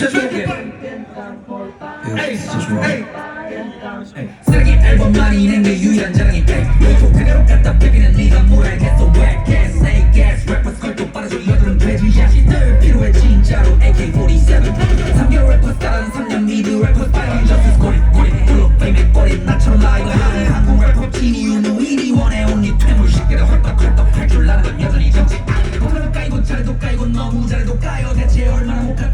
에이 진짜 좋아 쓰레기 앨범만이 낸게 유일한 자랑이 백 웨이프 그대로 갖다 빼기는 네가 뭘 알겠어 왜? Gas say gas 래퍼 걸도 빠르죠. 여드름 돼지 야 시들. 필요해 진짜로 AK-47. 3개월 래퍼 따라는 3년 미드 래퍼 빨리 저스 꼬리 꼬리. 불러 페이맥 꼬리. 나처럼 라이브 하는 한국 래퍼 팀이 유노인이 원해. 온리 퇴물 쉽게도 헐떡헐떡 할줄 아는 건 여전히 정치. 오늘은 까이고 잘해도 까이고 너무 잘해도 까요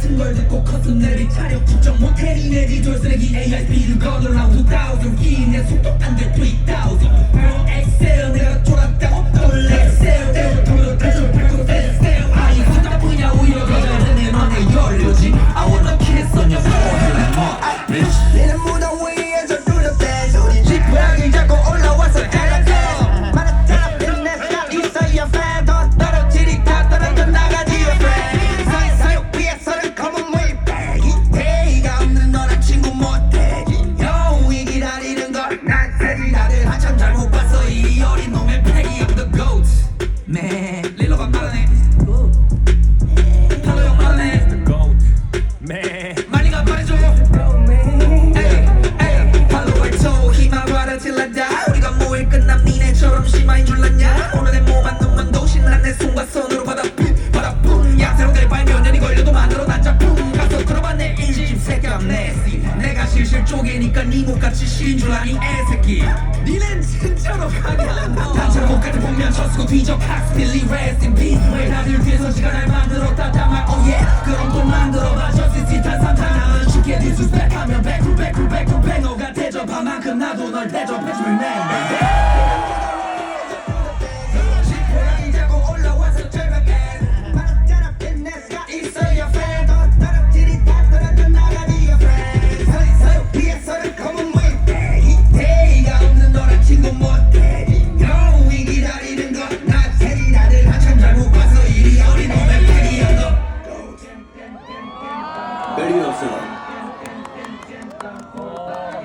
같은 걸 듣고 컸음 내비 차려 국정 못해. 니네 지돌 쓰레기 AI 스피드 거들하고 2000 기내 속도 안돼 3000 Pro Excel 내가 졸았다고 또 렉셀 내가 돌려 다시 밟고 댄셀. 아이 후다부냐 오히려 더잘 되네 너네 열려지. I wanna kiss on your forehead. 뭐 bitch. 니는 무더위 과 손으로 받아 pit 받아 뿜 야새로들 발면 년이 걸려도 만들어 난 작품. 가서 들어봐 내 인심 새끼야 내시 내가 실실 쪼개니까 니 못같이 시인 줄 아니 애새끼. 니넨 진짜로 안나 단체로 못같은 보면 젖고 뒤져 칵스틸리 rest in peace. 왜 다들 뒤에서 시간을 만들었다 담아. Oh yeah. 그럼 또 만들어봐 저스티 탄산탄 쉽게 디스펙하면 백후 백너가 대접한 만큼 나도 널 대접해줄 내 별일 없어.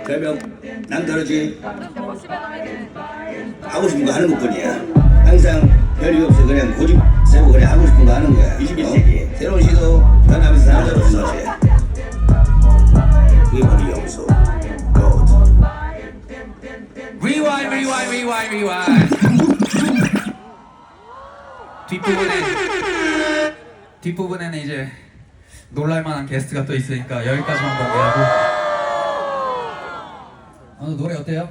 별명 낭떠러지 하고 싶은 거 하는 것뿐이야. 항상 별일 없어 그냥 고집 세고 그냥 하고 싶은 거 하는 거야. 21세기 새로운 시도 변하면서 살아가면서 해. 그게 바로 영소. 고 Rewind, rewind, rewind, rewind. 뒷부분에 뒷부분에는 이제 놀랄만한 게스트가 또 있으니까 여기까지만 공개하고. 오늘 노래 어때요?